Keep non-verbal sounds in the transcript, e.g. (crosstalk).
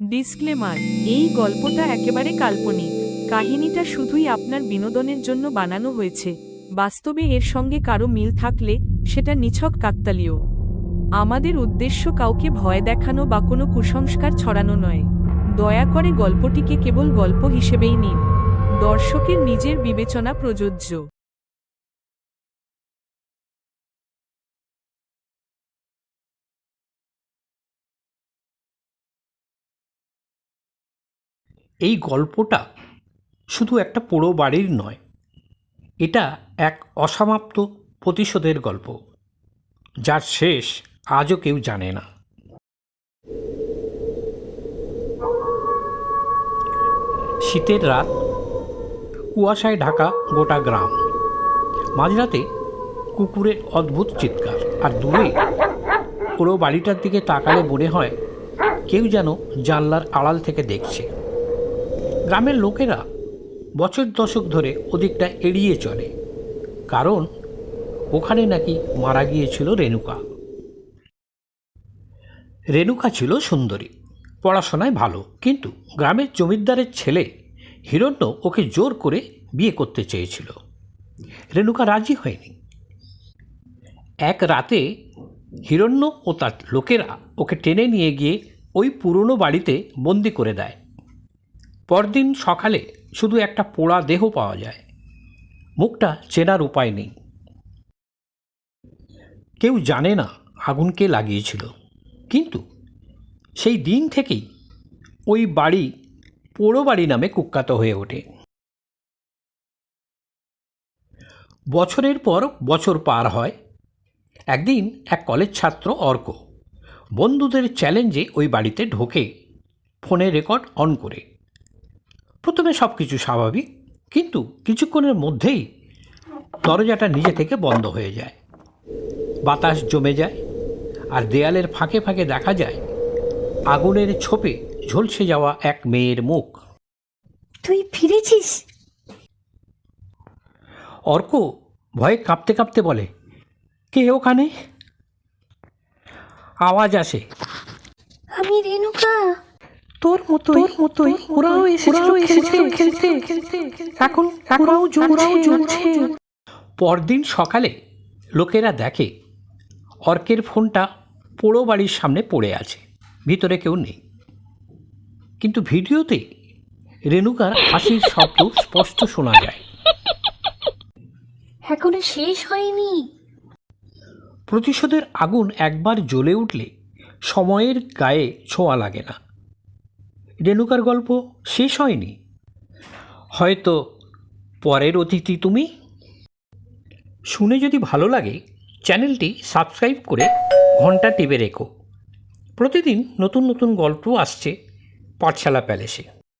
Disclaimer, এই গল্পটা একেবারে কাল্পনিক। কাহিনীটা শুধুই আপনার বিনোদনের জন্য বানানো হয়েছে। বাস্তবে এর সঙ্গে কারও মিল থাকলে সেটা নিছক কাকতালীয়। আমাদের উদ্দেশ্য কাউকে ভয় দেখানো বা কোনো কুসংস্কার ছড়ানো নয়। দয়া করে গল্পটিকে কেবল গল্প হিসেবেই নিন। দর্শকের নিজের বিবেচনা প্রযোজ্য। এই গল্পটা শুধু একটা পোড়ো বাড়ির নয়, এটা এক অসমাপ্ত প্রতিশোধের গল্প, যার শেষ আজও কেউ জানে না। শীতের রাত, কুয়াশায় ঢাকা গোটা গ্রাম। মাঝরাতে কুকুরের অদ্ভুত চিৎকার, আর দূরে পুরো বাড়িটার দিকে তাকালে মনে হয় কেউ যেন জানলার আড়াল থেকে দেখছে। গ্রামের লোকেরা বছর দশক ধরে ওদিকটা এড়িয়ে চলে। কারণ ওখানে নাকি মারা গিয়েছিল রেণুকা। রেণুকা ছিল সুন্দরী, পড়াশোনায় ভালো, কিন্তু গ্রামের জমিদারের ছেলে হিরণ্য ওকে জোর করে বিয়ে করতে চেয়েছিল। রেণুকা রাজি হয়নি। এক রাতে হিরণ্য ও তার লোকেরা ওকে টেনে নিয়ে গিয়ে ওই পুরনো বাড়িতে বন্দি করে দেয়। পরদিন সকালে শুধু একটা পোড়া দেহ পাওয়া যায়। মুখটা চেনার উপায় নেই। কেউ জানে না আগুনকে লাগিয়েছিল। কিন্তু সেই দিন থেকেই ওই বাড়ি পোড়ো বাড়ি নামে কুখ্যাত হয়ে ওঠে। বছরের পর বছর পার হয়। একদিন এক কলেজ ছাত্র অর্ক বন্ধুদের চ্যালেঞ্জে ওই বাড়িতে ঢোকে, ফোনে রেকর্ড অন করে। প্রথমে সব কিছু স্বাভাবিক কিন্তু কিছুক্ষণের মধ্যেই দরজাটা নিজে থেকে বন্ধ হয়ে যায়। বাতাস জমে যায় আর দেয়ালের ফাঁকে ফাঁকে দেখা যায় আগুনের ছোপে ঝলসে যাওয়া এক মেয়ের মুখ। তুই ফিরেছিস? অর্ক ভয়ে কাঁপতে কাঁপতে বলে কে ওখানে? আওয়াজ আসে। তোর মতো তোর মতোই ওরাও এসেছিল খেলতে খেলতে এখন ওরাও জ্বলছে পরদিন সকালে লোকেরা দেখে অর্কের ফোনটা পোড়ো বাড়ির সামনে পড়ে আছে ভিতরে কেউ নেই। কিন্তু ভিডিওতে রেণুকার হাসির শব্দ (laughs) স্পষ্ট শোনা যায়। এখনও শেষ হয়নি। প্রতিশোধের আগুন একবার জ্বলে উঠলে সময়ের গায়ে ছোঁয়া লাগে না। রেণুকার গল্প শেষ হয়নি। হয়তো পরের অতিথি তুমি? শুনে যদি ভালো লাগে, চ্যানেলটি সাবস্ক্রাইব করে ঘণ্টা টিপে রেখো। প্রতিদিন নতুন নতুন গল্প আসছে পাঠশালা প্যালেসে।